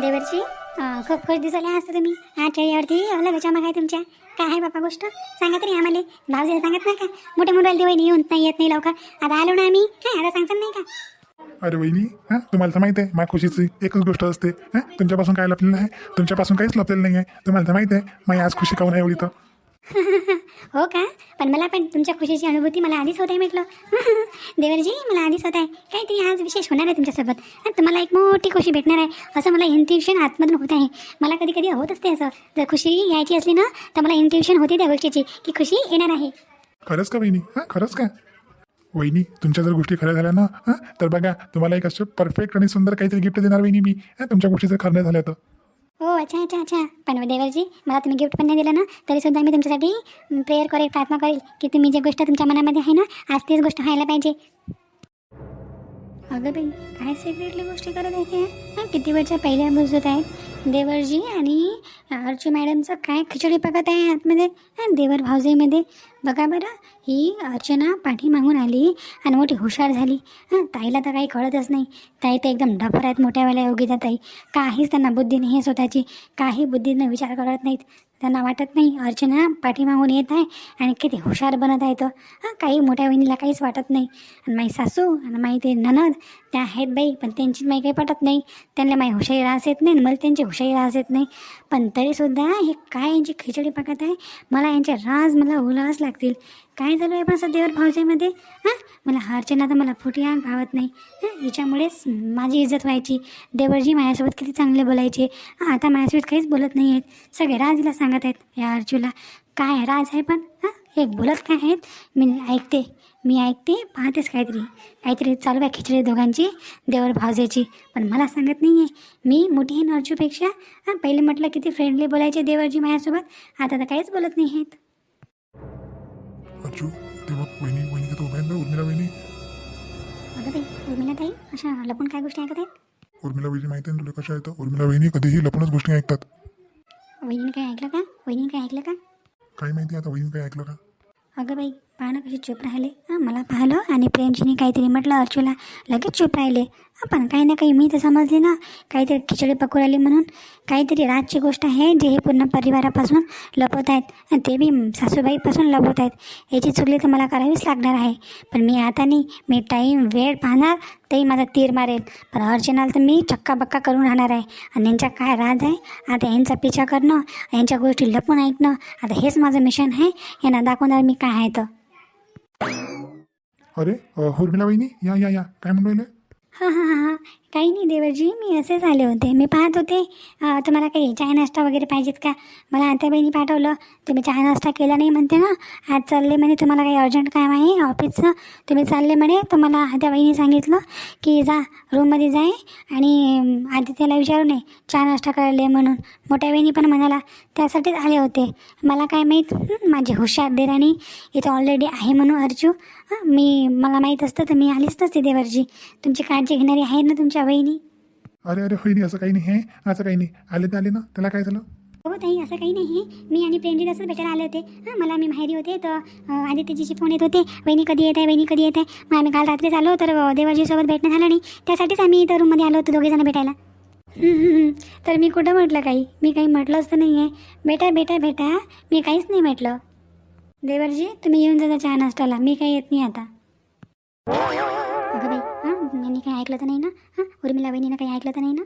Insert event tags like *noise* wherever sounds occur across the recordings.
देवरची खूप खुश दिसले असतं तुम्ही. हा चेहऱ्यावरती अलग चमक आहे तुमच्या. काय आहे बापा गोष्ट? सांगा तरी आम्हाला. भाऊजीला सांगत नाही का? मोठे मोठे दिवाळी येऊन नाही येत नाही लवकर. आता आलो ना आम्ही. काय आता सांगता नाही का? अरे वहिनी हां तुम्हाला तर माहिती आहे माझ्या खुशीची एकच गोष्ट असते. हां तुमच्यापासून काय लपलेलं आहे तुमच्यापासून काहीच लपलेलं नाही आहे तुम्हाला तर माहिती आहे माझी आज खुशी काऊन आहे एवढी तर. *laughs* हो का? पण मला पण तुमच्या खुशीची अनुभूती मला आधीच होत आहे म्हटलं. *laughs* देवरजी मला आधीच होत आहे. काहीतरी आज विशेष होणार आहे तुमच्यासोबत. तुम्हाला एक मोठी खुशी भेटणार आहे. असं मला इंट्युशन आतमधून होत आहे. मला कधी कधी होत असते असं. जर खुशी यायची असली ना तर मला इंट्युशन होते त्या गोष्टीची की खुशी येणार आहे. खरंच का वहिनी? हां खरंच का? वहिनी तुमच्या जर गोष्टी खऱ्या झाल्या ना हां तर बघा तुम्हाला एक असं परफेक्ट आणि सुंदर काहीतरी गिफ्ट देणार वहिनी मी. तुमच्या गोष्टी जर खरं झाल्या तर. हो अच्छा अच्छा अच्छा. पण देवरजी मला तुम्ही गिफ्ट पण नाही दिलं ना? तरीसुद्धा मी तुमच्यासाठी प्रेयर करेल प्रार्थना करेल की तुम्ही जे गोष्ट तुमच्या मनामध्ये आहे ना आज तीच गोष्ट व्हायला पाहिजे. अगं बाई काय सिक्रेटली गोष्टी करत आहे ते? हां किती वेळच्या पहिल्या बुजत आहेत? देवरजी आणि अर्चू मॅडमचं काय खिचडी पकत आहे आतमध्ये? देवर भावजेमध्ये बघा बरं ही अर्चना पाठीमागून आली आणि मोठी हुशार झाली. हां ताईला तर काही कळतच नाही. ताई तर एकदम डफर आहेत मोठ्यावाल्या योगिता ताई. काहीच त्यांना बुद्धी नाही आहे स्वतःची. काही बुद्धीनं विचार करत नाहीत. त्यांना वाटत नाही अर्चना पाठीमागून येत आहे आणि किती हुशार बनत आहे तो. हां काही मोठ्या बहिणीला काहीच वाटत नाही. आणि माई सासू आणि माई ते ननद त्या आहेत बाई पण त्यांची माई काही पटत नाही. त्यांना माई हुशारी रास येत नाही आणि मला त्यांची हुशारी रास येत नाही. पण तरीसुद्धा हे काय यांची खिचडी पाकत आहे मला यांचे राज मला उलास लागतील. काय झालं आहे पण सध्यावर भावजेमध्ये हां? मला अर्चना तर मला फुटी आग भावत नाही. हां? हिच्यामुळेच माझी इज्जत व्हायची. देवरजी माझ्यासोबत किती चांगले बोलायचे. हां आता माझ्यासोबत काहीच बोलत नाही आहेत. सगळे राजला सांगत आहेत या अर्जूला काय राज आहे पण? हां? एक बोलत काय आहेत? मी ऐकते मी ऐकते पाहतेच काहीतरी. काहीतरी चालू आहे खिचडी दोघांची देवर भावजेची पण मला सांगत नाही आहे मी मोठी आहे अर्जूपेक्षा. हां पहिले म्हटलं किती फ्रेंडली बोलायचे देवरजी माझ्यासोबत. आता तर काहीच बोलत नाही आहेत. अच्चू ते बघ वहिनी वहिनी तिथं उभ्या आहेत ना उर्मिला वहिनी. अगं बाई उर्मिला ताई अशा लपून काय गोष्टी ऐकत आहेत? उर्मिला वहिनी माहिती आहे ना तुला कशा येतं उर्मिला वहिनी कधीही लपूनच गोष्टी ऐकतात. वहिनीने काय ऐकलं का? वहिनीने काय ऐकलं का? काही माहिती आता वहिनी काही ऐकलं का? अगं बाई पाहणं कशी चुप राहिले? हां मला पाहिलं आणि प्रेमजीने काहीतरी म्हटलं अर्चूला लगेच चुप राहिले. पण काही ना काही मी तर समजले ना. काहीतरी खिचडी पकू राहिली म्हणून. काहीतरी राजची गोष्ट आहे जे हे पूर्ण परिवारापासून लपवत आहेत आणि ते बी सासूबाईपासून लपवत आहेत. याची चुकली तर मला करावीच लागणार आहे. पण मी आता नाही. मी टाईम वेळ पाहणार तेही माझा तीर मारेल. पण अर्चनाला तर मी चक्का बक्का करून राहणार आहे. आणि यांचा काय राज आहे? आता यांचा पिछा करणं यांच्या गोष्टी लपून ऐकणं आता हेच माझं मिशन आहे. यांना दाखवणार मी काय आहे तर. अरे अ, उर्मिला वहिनी? या या या. काय म्हणून राहिले? काही नाही देवरजी मी असेच आले होते. मी पाहत होते अं, तुम्हाला काही चहा नाश्ता वगैरे पाहिजेत का? मला आता बहिणी पाठवलं. तुम्ही चहा नाश्ता केला नाही म्हणते ना? आज चालले म्हणे तुम्हाला काही अर्जंट काम आहे ऑफिसचं. तुम्ही चालले म्हणे तर मला आद्या बहिणी सांगितलं की जा रूममध्ये जाय आणि अं, आदित्यला विचारू नये चहा नाश्ता करायला ये म्हणून. मोठ्या बहिणी पण म्हणाला त्यासाठीच आले होते. मला काय माहीत? हं, माझी हुशार देराणी इथं ऑलरेडी आहे म्हणून अर्जू. हं, मी मला माहीत असतं तर मी आलीच नसते देवरजी. तुमची काळजी घेणारी आहे ना तुमच्या वहिनी? अरे अरे वहिनी असं काही नाही आहे असं काही नाही. आले तर आले ना त्याला काय झालं? हो ताई असं काही नाही मी आणि प्रेमजी तसंच भेटायला आले होते. हां मला मी माहेरी होते तर अं, आदित्यजीची फोन येत होते. वहिनी कधी येत आहे वहिनी कधी येत आहे? मग आम्ही काल रात्रीच आलो तर अं, देवाजीसोबत भेटणं झालं नाही. त्यासाठीच आम्ही इथं रूममध्ये आलो होतो दोघेजण भेटायला. हं, हं, हं. तर मी कुठं म्हटलं काही? मी काही म्हटलंच तर नाही आहे बेटा बेटा बेटा मी काहीच नाही म्हटलं. देवरजी तुम्ही येऊन जा चहा नाश्त्याला. मी काही येत नाही आता. अगं बाई हां यांनी काही ऐकलं तर नाही ना? हां उर्मिला वहिनीनं काही ऐकलं तर नाही ना?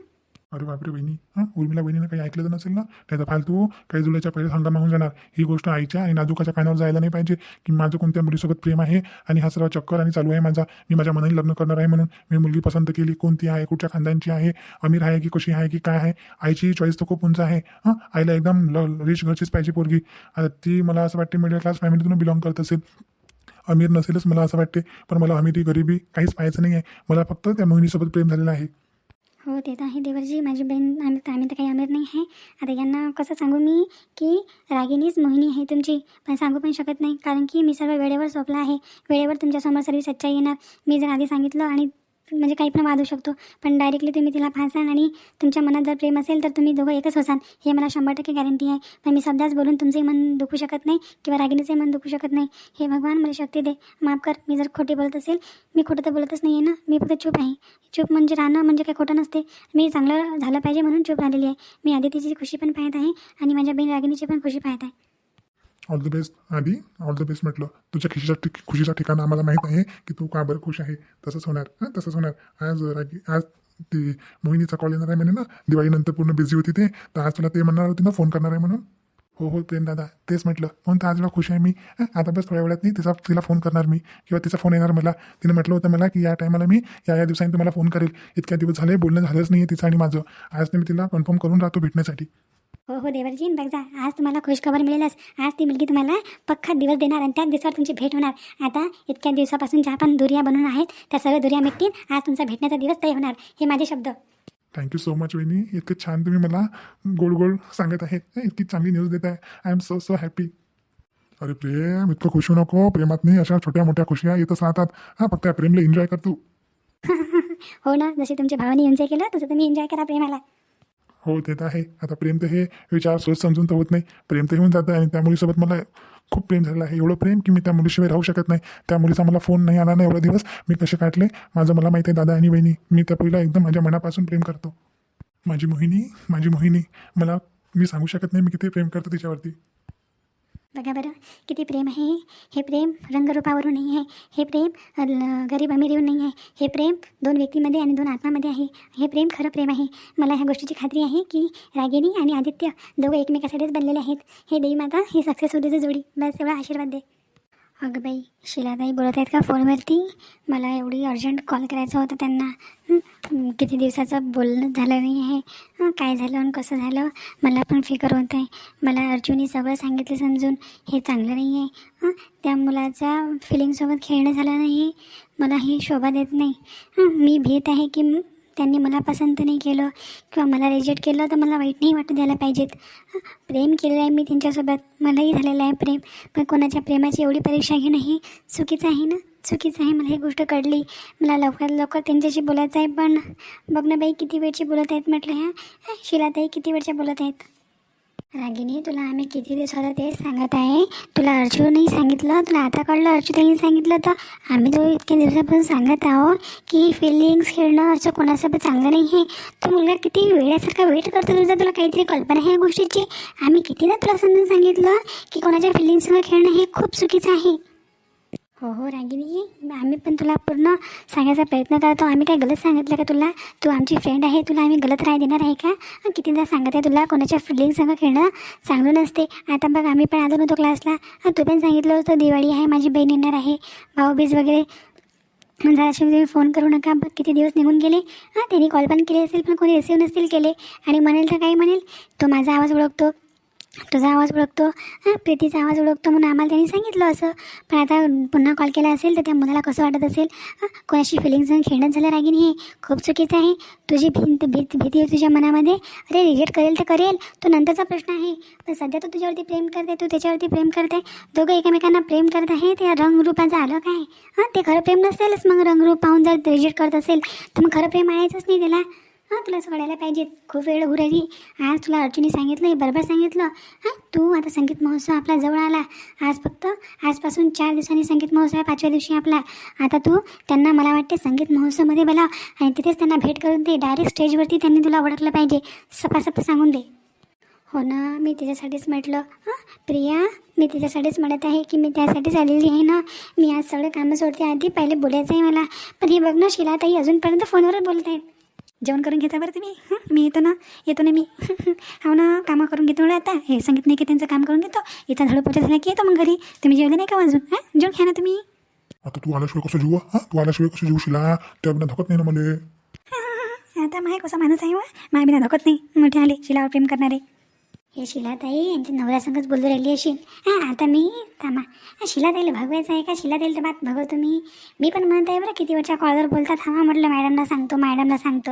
अरे बापरे बहिणी हां? उर्मिला बहिणीनं काही ऐकलं तर नसेल ना? त्याचा फालतू काही जुळ्याच्या पहिल्या हंगामा होऊन जाणार. ही गोष्ट आईच्या आणि नाजुकाच्या कानावर जायला नाही पाहिजे की माझं कोणत्या मुलीसोबत प्रेम आहे आणि हा सर्व चक्कर आणि चालू आहे माझा. मी माझ्या मनाने लग्न करणार आहे म्हणून. मी मुलगी पसंत केली. कोणती आहे? कुठच्या खानदानची आहे? अमीर आहे की कशी आहे की काय आहे? आईची चॉईस तर खूप उंच आहे. हां? आईला एकदम ल रिच घरचीच पाहिजे पोरगी. आता ती मला असं वाटते मिडल क्लास फॅमिलीतून बिलॉंग करत असेल. अमीर नसेलच मला असं वाटते. पण मला अमिरी गरिबी काहीच पाहायचं नाही आहे मला फक्त त्या मोहिनीसोबत प्रेम झालेलं आहे. हो ते तर आहे देवरजी. माझी बहीण आम्ही तर आम्ही तर काही अमीर नाही आहे. आता यांना कसं सांगू मी की रागिनीच मोहिनी आहे तुमची? पण सांगू पण शकत नाही. कारण की मी सर्व वेळेवर सोपला आहे. वेळेवर तुमच्यासमोर सर्व सच्चाई येणार. मी जर आधी सांगितलं आणि म्हणजे काही पण वादू शकतो. पण डायरेक्टली तुम्ही तिला फासाल आणि तुमच्या मनात जर प्रेम असेल तर तुम्ही दोघं एकच होसाल हे मला शंभर टक्के गॅरंटी आहे. पण मी सध्याच बोलून तुमचंही मन दुखू शकत नाही किंवा रागिणीचंही मन दुखू शकत नाही. हे भगवान मला शक्ती दे. माफ कर. मी जर खोटी बोलत असेल मी खोटं तर बोलतच नाही आहे ना. मी फक्त चूप आहे. चूप म्हणजे राहणं म्हणजे काही खोटं नसते. मी चांगलं झालं पाहिजे म्हणून चूप राहिलेली आहे. मी आदितीची खुशी पण पाहत आहे आणि माझ्या बहीण रागिणीची पण खुशी पाहत आहे. ऑल द बेस्ट आधी ऑल द बेस्ट म्हटलं. तुझ्या खिशीच्या ठिक खुशीचा ठिकाण आम्हाला माहीत आहे की तू का बरं खुश आहे? तसंच होणार. हां तसंच होणार. आज रागी आज ती मोहिनीचा कॉल येणार आहे म्हणे ना? दिवाळीनंतर पूर्ण बिझी होती ते. तर आज तुला ते म्हणणार होती ना? फोन करणार आहे म्हणून. हो हो प्रेम दादा. तेच म्हटलं. म्हणून तर आजला खुश आहे मी. आता बस थोड्या वेळात नाही तिचा तिला फोन करणार मी. किंवा तिचा फोन येणार मला. तिने म्हटलं होतं मला की या टायमाला मी या या दिवसांनी तुम्हाला फोन करेल. इतक्या दिवस झाले बोलणं झालंच नाही आहे तिचं आणि माझं. आज मी तिला कन्फर्म करून राहतो भेटण्यासाठी. हो हो देवरजी बघ जा. आज तुम्हाला खुशखबर मिळेलच. आज ती मुलगी तुम्हाला पक्का दिवस देणार आणि त्याच दिवसावर तुमची भेट होणार. आता इतक्या दिवसापासून ज्या पण दुरिया बनवून आहेत त्या सर्व दुरिया मिटतील. आज तुमचा भेटण्याचा दिवस तय होणार. हे माझे शब्द. थँक्यू सो मच वहिनी. इतकं छान तुम्ही मला गोड गोड सांगत आहेत. इतकी चांगली न्यूज देत आहे I am so so happy अरे प्रेम इतकं खुश होऊ नको. प्रेमात नाही अशा छोट्या मोठ्या खुशिया येतच राहतात. हां फक्त या प्रेमला एन्जॉय कर तू. *laughs* हो ना जसे तुमच्या भावाने एन्जॉय केलं तसं तुम्ही एन्जॉय करा प्रेमाला. हो ते तर आहे. आता प्रेम तर हे विचार सोच समजून तर होत नाही. प्रेम तर होऊन जातं आणि त्या मुलीसोबत मला खूप प्रेम झालेलं आहे. एवढं प्रेम की मी त्या मुलीशिवाय राहू शकत नाही. त्या मुलीचा मला फोन नाही आला नाही एवढा दिवस. मी कसे काढले माझं मला माहिती आहे दादा आणि बहिणी मी त्या पहिला एकदम माझ्या मनापासून प्रेम करतो. माझी मोहिनी माझी मोहिनी मला मी सांगू शकत नाही मी किती प्रेम करतो तिच्यावरती. बघा बरं किती प्रेम आहे. हे प्रेम रंगरूपावरून नाही आहे. हे प्रेम गरीब अमीरीवर नाही आहे. हे प्रेम दोन व्यक्तीमध्ये आणि दोन आत्मामध्ये आहे. हे प्रेम खरं प्रेम आहे. मला ह्या गोष्टीची खात्री आहे की रागिनी आणि आदित्य दोघं एकमेकासाठीच बनलेले आहेत. हे देवी माता ही सक्सेस होते जोडी. बस एवढा आशीर्वाद दे. अगं बाई शिलाताई बोलत आहेत का फोनवरती? मला एवढी अर्जंट कॉल करायचा होता त्यांना. किती दिवसाचं बोलणं झालं नाही आहे. काय झालं आणि कसं झालं? मला पण फिकर होत आहे. मला अर्जुनी सगळं सांगितलं समजून हे चांगलं नाही आहे. त्या मुलाच्या फिलिंगसोबत खेळणं झालं नाही. मला ही शोभा देत नाही. मी भीत आहे की त्यांनी मला पसंत नाही केलं किंवा मला रिजेक्ट केलं तर मला वाईट नाही वाटू द्यायला पाहिजेत. प्रेम केलेलं आहे मी त्यांच्यासोबत. मलाही झालेलं आहे प्रेम. पण कोणाच्या प्रेमाची एवढी परीक्षा घेणं हे चुकीचं आहे ना? चुकीचं आहे. मला ही गोष्ट कळली. मला लवकरात लवकर त्यांच्याशी बोलायचं आहे. पण बघ ना बाई किती वेळची बोलत आहेत म्हटलं ह्या शिलाताई किती वेळच्या बोलत आहेत? रागिनी तुला आम्ही किती दिवसाला तेच सांगत आहे? तुला अर्जुनही सांगितलं? तुला आता कळलं अर्जुनही सांगितलं? तर आम्ही तो इतक्या दिवसापासून सांगत आहोत की फिलिंग्स खेळणं असं कोणासोबत चांगलं नाही आहे. तो मुलगा किती वेळासारखा वेट करतो तुझा तुला काहीतरी कल्पना आहे या गोष्टीची? आम्ही कितीदा तुला समजून सांगितलं की कोणाच्या फिलिंग्सवर खेळणं हे खूप चुकीचं आहे? हो हो रागिनी आम्ही पण तुला पूर्ण सांगायचा प्रयत्न करतो. आम्ही काय गलत सांगितलं का तुला? तू आमची फ्रेंड आहे. तुला आम्ही गलत राय देणार आहे का? कितीदा सांगत आहे तुला? कोणाच्या फिलिंगसंग खेळणं चांगलं नसते. आता बघ आम्ही पण आलो नव्हतो क्लासला तू पण सांगितलं होतं दिवाळी आहे माझी बहीण येणार आहे. भाऊबीज वगैरे. जराशी तुम्ही फोन करू नका. बघ किती दिवस निघून गेले. हां त्यांनी कॉल पण केले असेल पण कोणी रिसिव्ह नसतील केले. आणि म्हणेल तर काय म्हणेल. तो माझा आवाज ओळखतो. तुझा आवाज ओळखतो. हां प्रीतीचा आवाज ओळखतो म्हणून आम्हाला त्यांनी सांगितलं असं. पण आता पुन्हा कॉल केला असेल तर त्या मुलाला कसं वाटत असेल? हां कोणाशी फिलिंग्स खेळणं झालं रागिनी हे? खूप चुकीचं आहे. तुझी भिंत भीत भीती तुझ्या मनामध्ये? अरे रिजेक्ट करेल तर करेल. तो नंतरचा प्रश्न आहे. पण सध्या तो तुझ्यावरती प्रेम करते तू त्याच्यावरती प्रेम करते दोघं एकमेकांना प्रेम करत आहे. ते रंगरूपाचं आलं काय हां ते खरं प्रेम नसेलच मग. रंगरूप पाहून जर रिजेक्ट करत असेल तर मग खरं प्रेम आहेच नाही त्याला. हां तुला सोडायला कळायला पाहिजे. खूप वेळ उरली आज तुला अर्जुनी सांगितलं बरोबर सांगितलं. हां तू आता संगीत महोत्सव आपला जवळ आला. आज फक्त आजपासून चार दिवसांनी संगीत महोत्सव आहे पाचव्या दिवशी आपला. आता तू त्यांना मला वाटते संगीत महोत्सवमध्ये बोलाव आणि तिथेच त्यांना भेट करून दे. डायरेक्ट स्टेजवरती त्यांनी तुला ओळखलं पाहिजे. सपासप सांगून दे. हो ना मी तिच्यासाठीच म्हटलं. हां प्रिया मी तिच्यासाठीच म्हणत आहे की मी त्यासाठीच आलेली आहे ना. मी आज सगळं कामं सोडते. आधी पहिले बोलायचं आहे मला. पण हे बघ ना शिलाताई अजूनपर्यंत फोनवरच बोलत आहेत जेवण करून घेता बरं तुम्ही? हं? मी येतो ना? येतो ना मी? हो ना? कामं करून घेतो ना आता. हे संगीत नाही की त्यांचं काम करून घेतो. इथं झाडू पोचा झाला की येतो मग घरी. तुम्ही जेवले नाही का अजून? हां? जेवण घ्या ना तुम्ही. आता तू आल्याशिवाय कसं जीव हां? तू आल्याशिवाय कसं जीव शिला? त्या बिना धकत नाही ना मला. आता माय कसा माणूस आहे वा? माय बिना धकत नाही. मोठे आले शिलावर प्रेम करणारे. हे शिलाताई यांच्या नवऱ्यासंगच बोलू राहिली असेल हां आता मी थांबा. शिलाताईला भगवायचं आहे का? शिलाताईला तर बात भगवतो मी. मी पण म्हणत आहे बरं किती वेळच्या कॉलवर बोलतात. थांबा म्हटलं मॅडमला सांगतो मॅडमला सांगतो.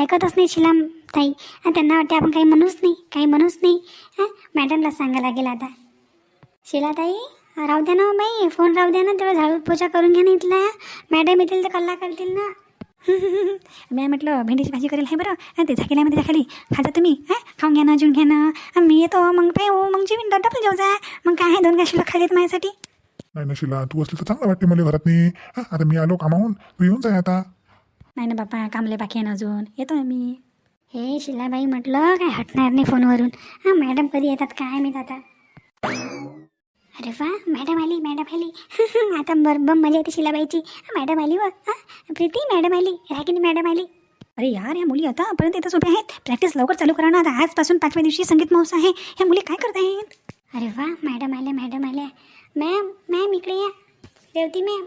ऐकतच नाही शिला ताई आणि त्यांना वाटते आपण काही म्हणूच नाही काही म्हणूच नाही. हां मॅडमला सांगा लागेल आता. शिलाताई राहू द्या ना हो बाई फोन राहू द्या ना तेवढं झाडू पोचा करून घ्या ना इथला. मॅडम येतील तर कल्ला करतील ना. मी म्हटलं भेंडीची भाजी करेल आहे बरं. ते झाकेल्यामध्ये खाली खाता तुम्ही हां? खाऊन घ्या ना अजून घ्या ना. मी येतो. मग पाय हो मग जेवीन डबल जेव जा मग काय आहे दोन गाशीला खालीत माझ्यासाठी? नाही ना शिला तू असली तर चांगलं वाटते मला घरात नाही आता मी आलो कामाहून. तू येऊन जाय आता. नाही ना बापा कामले बाकी आहे ना अजून. येतो मी. हे शिलाबाई म्हटलं काय हटणार नाही फोनवरून. हां मॅडम कधी येतात काय मी आता. अरे वा मॅडम आली मॅडम आली. *laughs* आता बरबम मजा येते शिलाबाईची. मॅडम आली व हां. प्रीती मॅडम आली. रागिनी मॅडम आली. अरे यार या मुली आतापर्यंत इथं उभ्या आहेत. प्रॅक्टिस लवकर चालू करा ना. आता आजपासून पाचव्या दिवशी संगीत महोत्सव आहे. ह्या मुली काय करत आहेत अरे वा मॅडम आल्या मॅडम आल्या. मॅम मॅम इकडे या. रेवती मॅम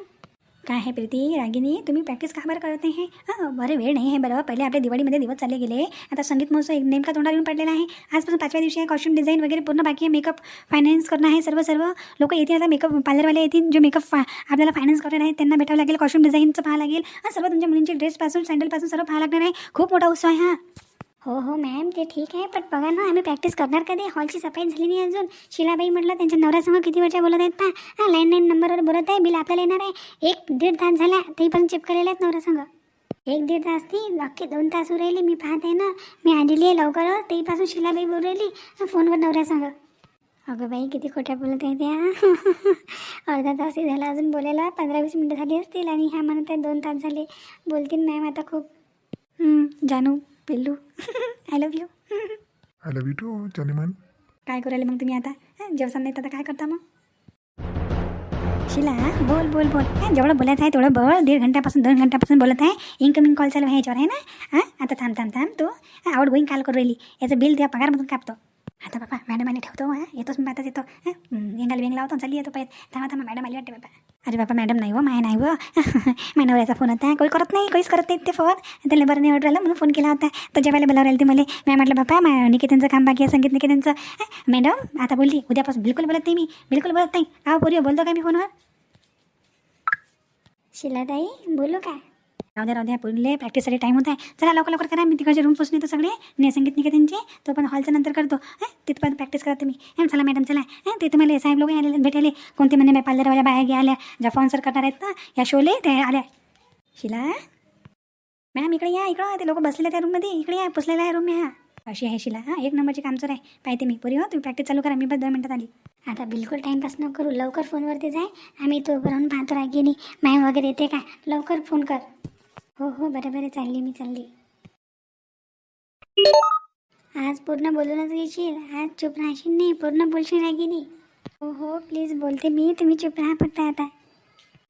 काय आहे प्रीती? रागिनी तुम्ही प्रॅक्टिस का बरं करत नाही? हे हां बरं वेळ नाही आहे बरं. पहिले आपल्या दिवाळीमध्ये दिवस चालले गेले. आता संगीत महोत्सव एक नेमका तोंडावर येऊन पडलेला आहे. आजपासून पाचव्या दिवशी आहे कॉस्ट्युम डिझाईन वगैरे पूर्ण बाकी आहे. मेकअप फायनान्स करणं आहे सर्व सर्व. लोक येतील आता मेकअप पार्लरवाले येतील. जे मेकअप फा आपल्याला फायनान्स करणार आहे त्यांना भेटावं लागेल. कॉस्ट्युम डिझाईनचं पाहावं लागेल. हां सर्व तुमच्या मुलींचे ड्रेसपासून सँडलपासून सर्व पाहावं लागणार आहे. खूप मोठा उत्सव आहे हां. हो हो मॅम ते ठीक आहे पण बघा ना आम्ही प्रॅक्टिस करणार कधी? हॉलची सफाई झाली नाही अजून. शिलाबाई म्हटलं त्यांच्या नवऱ्यासमोर किती वेळच्या बोलत आहेत पा हां लँडलाईन नंबरवर बोलत आहे बिल आपल्याला येणार आहे. एक दीड तास झाला ते पण चिपकलेले आहेत नवऱ्यासंग एक दीड तास ती बाकी दोन तास उरायली मी पाहत आहे ना मी आलेली आहे लवकर. तेपासून शिलाबाई बोलू राहिली फोनवर नवऱ्यासंग अगं बाई किती खोट्या बोलत आहे त्या *laughs* अर्धा तास झाला अजून बोलायला. पंधरा वीस मिनटं झाली असतील आणि ह्या म्हणत आहे दोन तास झाले. बोलतील मॅम आता खूप. जानू. पिल्लू. I love you I love you too मन काय करायला मग तुम्ही आता? हं, जेवसान नाही तर आता काय करता मग? शिला बोल बोल बोल. हं, जेवढं बोलायचं आहे तेवढं बोल. दीड घंट्यापासून दोन घंट्यापासून बोलत आहे. इन्कमिंग कॉल चालू आहे याच्यावर आहे ना? हां आता थांब थांब थांब तू. आवड गोईंग कॉल करू राहिली. याचं बिल त्या पगारमधून कापतो. आता बाबा मॅडम आणि ठेवतो हां. येतोच मी आताच येतो हां. एंगाल वेंग लावतो चालली येतो पाहिजे थांबा थांबा मॅडम आली वाटते बाबा. अरे बाबा मॅडम नाही हो माय नाही हो. *laughs* माझ्या नवऱ्याचा फोन होता. कोणी करत नाही कोणीच करत नाही ते फोन त्याला बरं नाही वाटलं म्हणून फोन केला होता. तर जेवायला बोलावं राहिलं ते मला. मी म्हटलं बापा मा निकेतनचं काम बाकी आहे संगीत निकेतनचं. मॅडम आता बोलली उद्यापासून बिलकुल बोलत नाही मी बिलकुल बोलत नाही. हा पोरी बोलतो का मी फोनवर शिलाताई बोलू काय राहू द्या राहू द्या. पुढले प्रॅक्टिससाठी टाईम होत आहे. चला लवकर लवकर करा. मी तिकडचे रूम पोचून येतो सगळे. ने संगीत त्यांचे तो पण हॉलच्या नंतर करतो. हं? तिथपर्यंत प्रॅक्टिस करा तुम्ही. चला मॅडम चला. हं? ते तुम्हाला साहेब लोक आलेले भेटायले. कोणते म्हणे बाय पार्लरवाल्या बाहेर गे आल्या ज्या स्पॉन्सर करणार आहेत ना या शोले त्या आल्या. शिला? मॅडम इकडे या इकडं. ते लोक बसलेले त्या रूममध्ये इकडे या पुसलेला आहे रूम ह्या अशी आहे शिला. हां? एक नंबरची कामचोर आहे. पाहते मी. पुरी हो? तुम्ही प्रॅक्टिस चालू करा. मी पण दोन मिनटात आली. आता बिलकुल टाईमपास न करू. लवकर फोनवरती जाय. आम्ही तो राहून पाहतो रागिनी मॅम वगैरे येते का? लवकर फोन कर. हो हो बरं बरं चालली मी चालली. आज पूर्ण बोलूनच घेशील? आज चुप राहशील नाही? पूर्ण बोलशील रागिनी हो हो प्लीज बोलते मी. तुम्ही चुप राहा फक्त आता.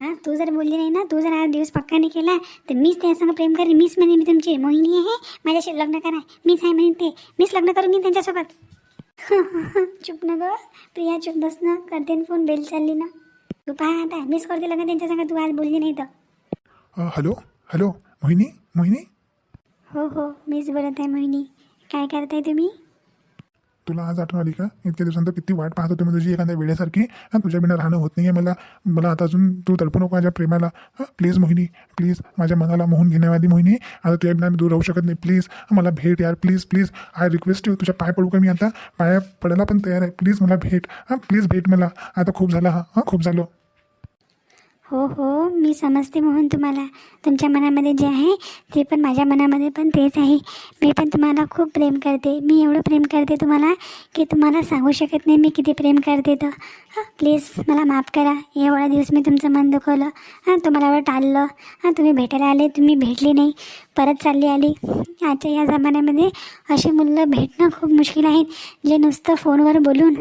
हां तू जर बोलली नाही ना तू जर आज दिवस पक्का नाही केला तर मीच त्यासंग प्रेम करेन. मीच म्हणे मी तुमची मोहिनी आहे. माझ्याशी लग्न करा. मीच आहे म्हणे ते. मीच लग्न करून घेईन त्यांच्यासोबत. *laughs* चुप न ग. प्रिया चुप बस ना. करते ना फोन बेल चालली ना. तू पहा आता. मीच करते लग्न त्यांच्यासंग. तू आज बोलली नाही तर. Hello hello Mohini? मोहिनी? हो हो मीच बोलत आहे मोहिनी. काय करताय तुम्ही? तुला आज आठवण आली का? इतक्या दिवसांतर किती वाट पाहत होते मी तुझी एखाद्या वेळेसारखी. हां तुझ्या बिना राहणं होत नाही आहे मला मला आता अजून तू तडपू नको माझ्या प्रेमाला. हां प्लीज मोहिनी प्लीज माझ्या मनाला मोहून घेण्यावादी मोहिनी आता तुझ्या बिना मी दूर राहू शकत नाही. प्लीज मला भेट यार please please. I request you तुझ्या पाय पडू का मी आता? पाया पडायला पण तयार आहे. प्लीज मला भेट. हां प्लीज भेट मला. आता खूप झालं हा हां खूप झालं. हो हो मी समजते मोहन तुम्हाला. तुमच्या मनामध्ये जे आहे ते पण माझ्या मनामध्ये पण तेच आहे. मी पण तुम्हाला खूप प्रेम करते. मी एवढं प्रेम करते तुम्हाला की तुम्हाला सांगू शकत नाही मी किती प्रेम करते तर. हां प्लीज मला माफ करा. एवढा दिवस मी तुमचं मन दुखवलं. हां तुम्हाला एवढं टाळलं. हां तुम्ही भेटायला आले तुम्ही भेटले नाही. परत चालली आली. आजच्या या जमान्यामध्ये असे मुलं भेटणं खूप मुश्किल आहे जे नुसतं फोनवर बोलून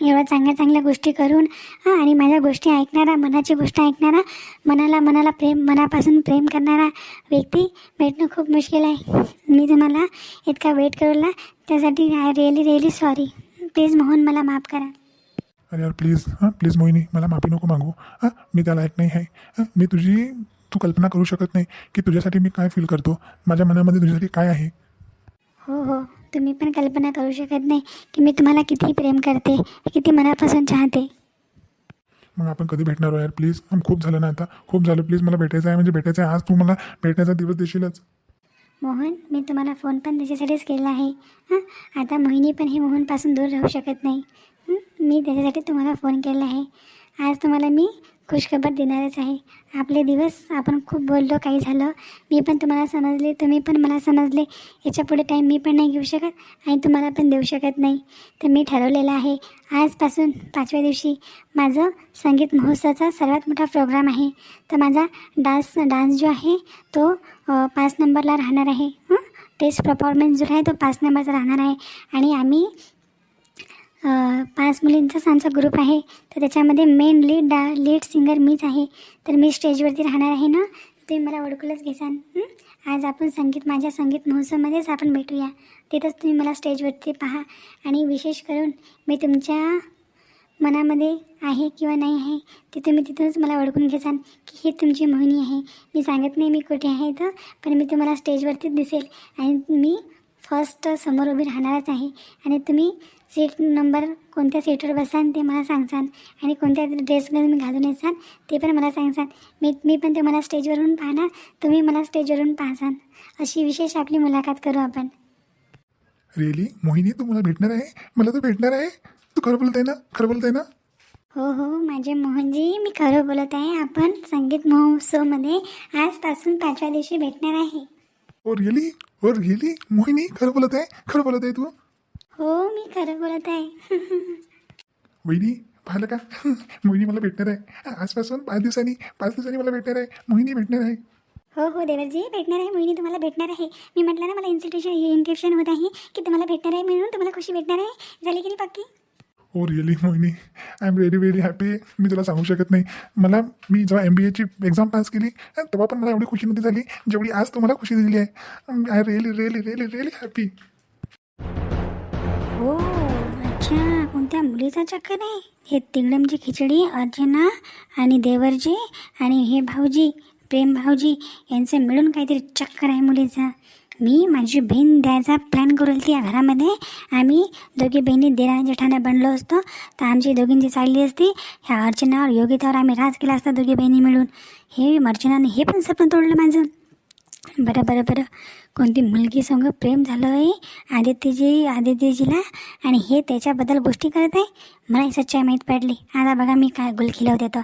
एवढ्या चांगल्या चांगल्या गोष्टी करून हां आणि माझ्या गोष्टी ऐकणारा मनाची गोष्ट ऐकणारा मनाला मनाला प्रेम मनापासून प्रेम करणारा व्यक्ती भेटणं खूप मुश्किल आहे. मी तुम्हाला इतका वेट करवला त्यासाठी I really really sorry. Please Mohan मला माफ करा. अरे यार प्लीज हां प्लीज मोहिनी मला माफी नको मागू. हां मी त्याला ऐक नाही आहे. मी तुझी तू कल्पना करू शकत नाही की तुझ्यासाठी मी काय फील करतो. माझ्या मनामध्ये तुझ्यासाठी काय आहे? हो हो. तुम्ही पण कल्पना करू शकत नाही की मी तुम्हाला किती प्रेम करते किती मनापासून चाहते. मग आपण कधी भेटणार आहोत यार? प्लीज खूप झालं ना आता. खूप झालं. प्लीज मला भेटायचं आहे. म्हणजे भेटायचं आहे. आज तू मला भेटण्याचा दिवस देशीलच. मोहन मी तुम्हाला फोन पण त्याच्यासाठीच केला आहे. हां? आता मोहिनी पण हे मोहनपासून दूर राहू शकत नाही. हं? मी त्याच्यासाठी तुम्हाला फोन केला आहे. आज तुम्हाला मी खुशखबर देणारच आहे. आपले दिवस आपण खूप बोललो काही झालं. मी पण तुम्हाला समजले तुम्ही पण मला समजले. याच्यापुढे टाईम मी पण नाही घेऊ शकत आणि तुम्हाला पण देऊ शकत नाही. तर मी ठरवलेलं आहे आजपासून पाचव्या दिवशी माझं संगीत महोत्सवाचा सर्वात मोठा प्रोग्राम आहे. तर माझा डान्स डान्स जो आहे तो पाच नंबरला राहणार आहे. हं? टेस्ट परफॉर्मन्स जो आहे तो पाच नंबरचा राहणार आहे. आणि आम्ही पाच मुलींचाच आमचा ग्रुप आहे. तर त्याच्यामध्ये main lead the lead singer मीच आहे. तर मी स्टेजवरती राहणार आहे ना तुम्ही मला ओळखूनच घेसान. आज आपण संगीत माझ्या संगीत महोत्सवमध्येच आपण भेटूया. तिथंच तुम्ही मला स्टेजवरती पहा. आणि विशेष करून मी तुमच्या मनामध्ये आहे किंवा नाही आहे ते तुम्ही तिथूनच मला ओळखून घेसान की हे तुमची मोहिनी आहे. मी सांगत नाही मी कुठे आहे तर पण मी तुम्हाला स्टेजवरतीच दिसेल. आणि मी फर्स्ट समोर उभी राहणारच आहे. आणि तुम्ही सीट नंबर कोणत्या सीटवर बसाल ते मला सांगसान आणि कोणत्या ड्रेसमध्ये तुम्ही घालून येसान ते पण मला सांगसान मी मी पण तुम्हाला स्टेजवरून पाहणार तुम्ही मला स्टेजवरून पाहसान अशी विशेष आपली मुलाखत करू आपण. रिअली मोहिनी तू मला भेटणार आहे? मला तू भेटणार आहे? तू खरं बोलत आहे ना? खरं बोलत आहे ना? हो हो माझे मोहनजी मी खरं बोलत आहे. आपण संगीत महोत्सवमध्ये आजपासून पाचव्या दिवशी भेटणार आहे. ओ रिअली ओ रिअली मोहिनी खरं बोलत आहे खरं बोलत आहे तू? हो मी खरं बोलत आहे वहिनी पाहिलं का मोहिनी मला भेटणार आहे। आजपासून पाच दिवसांनी पाच दिवसांनी मला भेटणार आहे। मोहिनी भेटणार आहे। हो हो देवरजी भेटणार आहे. मोहिनी तुम्हाला भेटणार आहे. मी म्हटलं ना मला इन्स्टिट्यूशन इन्ट्युशन होत आहे की तुम्हाला भेटणार आहे म्हणून तुम्हाला खुशी भेटणार आहे. झाली की नाही पक्की? Oh, O really Mohini? I am very very happy मी तुला सांगू शकत नाही. मला मी जेव्हा एम बी एची एक्झाम पास केली तेव्हा पण मला एवढी खुशी नव्हती झाली जेवढी आज तुम्हाला खुशी दिली आहे. I really really really really happy हो अच्छा. कोणत्या मुलीचा चक्कर आहे? हे तिकडमची खिचडी अर्चना आणि देवरजी आणि हे भाऊजी प्रेम भाऊजी यांचे मिळून काहीतरी चक्कर आहे मुलीचा. मी माझी बहीण द्यायचा प्लॅन करू होती या घरामध्ये. आम्ही दोघी बहिणी देरा जेठाने बनलो असतो. तर आमची दोघींची चालली असती. ह्या अर्चनावर योगितावर आम्ही राज केला असता दोघी बहिणी मिळून. हे अर्चनाने हे पण स्वप्न तोडलं माझं. बरं बरं बरं. कोणती मुलगी संग प्रेम झालं आहे? आदित्यजी आदित्यजीला? आणि हे त्याच्याबद्दल गोष्टी करत आहे? मला सच्चाई माहीत पडली. आता बघा मी काय गुल खिलवते तर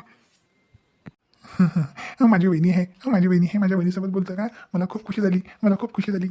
*laughs* माझी बहिणी आहे. माझी बहिणी आहे. माझ्या बहिणीसोबत बोलतं का? मला खूप खुशी झाली. मला खूप खुशी झाली.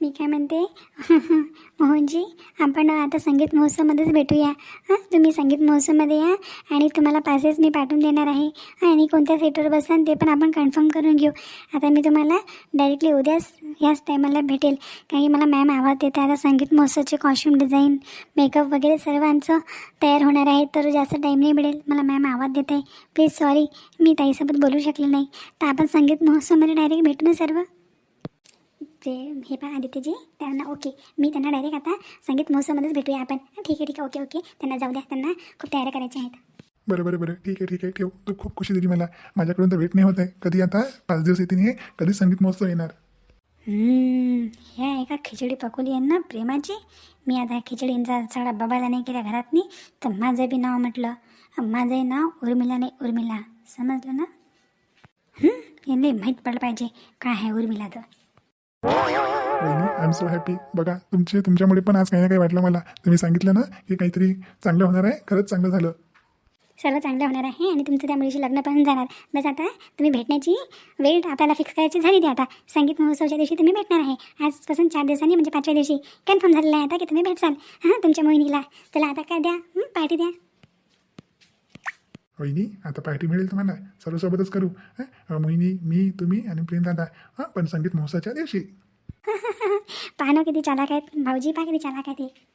मी काय म्हणते? *laughs* मोहनजी आपण आता संगीत महोत्सवमध्येच भेटूया. हां तुम्ही संगीत महोत्सवमध्ये या आणि तुम्हाला पासेस मी पाठवून देणार आहे. आणि कोणत्या सीटवर बसान ते पण आपण कन्फर्म करून घेऊ. आता मी तुम्हाला डायरेक्टली उद्याच याच टायमाला भेटेल. कारण की मला मॅम आवाज देते आता संगीत महोत्सवचे कॉस्ट्यूम डिझाईन मेकअप वगैरे सर्वांचं तयार होणार आहे. तर जास्त टाईम नाही मिळेल. मला मॅम आवाज देत आहे प्लीज सॉरी मी ताईसोबत बोलू शकले नाही. तर आपण संगीत महोत्सवमध्ये डायरेक्ट भेटू ना सर्व? ते हे पहा आदित्यजी त्यांना ओके मी त्यांना डायरेक्ट आता संगीत महोत्सवमध्येच भेटूया आपण. हां, ठीक आहे ठीक आहे. ओके ओके त्यांना जाऊ द्या. त्यांना खूप तयाऱ्या करायच्या आहेत. बरं बरं बरं. ठीक आहे ठीक आहे. ठेव. तू खूप खुशी दिली मला. माझ्याकडून तर वेट नाही होत आहे. कधी आता पाच दिवस येतील हे कधी संगीत महोत्सव येणार? हम्म, ह्या एका खिचडी पकवली आहे ना प्रेमाची? मी आता खिचडींचा सगळा बबाला नाही केल्या घरातनी तर माझं बी नाव म्हटलं. माझंही नाव उर्मिला नाही उर्मिला. समजलं ना? हम्म, यांनी माहीत पडलं पाहिजे. काय आहे उर्मिला तर? आय एम सो हॅपी बघा तुमचे तुमच्यामुळे पण आज काही ना काही वाटलं मला. तुम्ही सांगितलं ना की काहीतरी चांगलं होणार आहे. खरंच चांगलं झालं. सर्व चांगलं होणार आहे आणि तुमचं त्या मुलीशी लग्न पण जाणार. बस आता तुम्ही भेटण्याची वेळ आपल्याला फिक्स करायची झाली ती आता. संगीत महोत्सवच्या दिवशी तुम्ही भेटणार आहे. आजपासून चार दिवसांनी म्हणजे पाचव्या दिवशी. कन्फर्म झालेलं आहे आता की तुम्ही भेटसाल. हां तुमच्या मोहिनीला. चला आता काय द्या? पार्टी द्या. वहिनी आता पार्टी मिळेल तुम्हाला. सर्वसोबतच करू. हं? मोहिनी मी तुम्ही आणि प्रेम दादा हां? पण संगीत महोत्सवाच्या दिवशी. *laughs* पाहणं किती चालाक आहेत. भाऊजी पहा किती चालाक आहेत ते